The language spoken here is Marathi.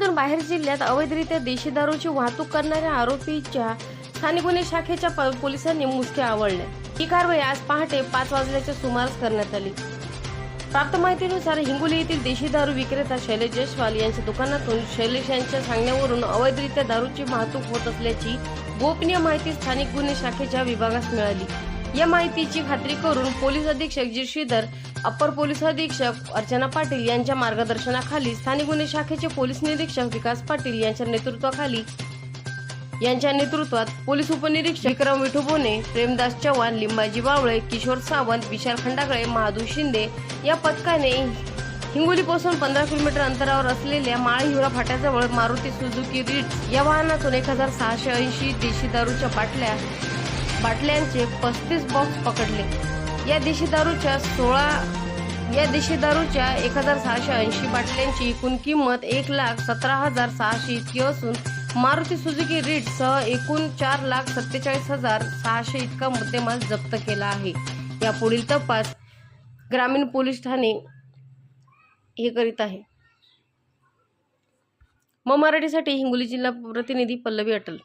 राज्यामधून बाहेर जिल्ह्यात अवैधरित्या देशी दारूची वाहतूक करणाऱ्या आरोपीच्या स्थानिक गुन्हे शाखेच्या पोलिसांनी मुसके आवळले. ही कारवाई आज पहाटे पाच वाजल्याच्या सुमारास करण्यात आली. प्राप्त माहितीनुसार हिंगोली येथील देशी दारू विक्रेता शैलेश जयस्वाल यांच्या दुकानातून शैलेश यांच्या सांगण्यावरून अवैधरित्या दारूची वाहतूक होत असल्याची गोपनीय माहिती स्थानिक गुन्हे शाखेच्या विभागास मिळाली. या माहितीची खात्री करून पोलीस अधीक्षक जिरशीधर अप्पर पोलीस अधीक्षक अर्चना पाटील यांच्या मार्गदर्शनाखाली स्थानिक गुन्हे शाखेचे पोलीस निरीक्षक विकास पाटील यांच्या नेतृत्वाखाली यांच्या नेतृत्वात पोलीस उपनिरीक्षक विक्रम विठुबोने प्रेमदास चव्हाण लिंबाजी बावळे किशोर सावंत विशाल खंडागळे महादू शिंदे या पथकाने हिंगोलीपासून पंधरा किलोमीटर अंतरावर असलेल्या माळ हिवरा फाट्याजवळ मारुती सुझुकी रिट्स या वाहनातून एक हजार सहाशे ऐंशी देशी दारूच्या बाटल्या बाटल्यांचे पस्तीस बॉक्स पकडले. या देशी दारूच्या सोळा या देशी दारूच्या एक हजार सहाशे ऐंशी बाटल्यांची एकूण किंमत एक लाख सतरा हजार सहाशे इतकी असून मारुती सुझुकी रीट सह एकूण चार लाख सत्तेचाळीस हजार सहाशे इतका मुद्देमाल जप्त केला आहे. या पुढील तपास ग्रामीण पोलीस ठाणे हे करीत आहे. म मराठीसाठी हिंगोली जिल्हा प्रतिनिधी पल्लवी अटल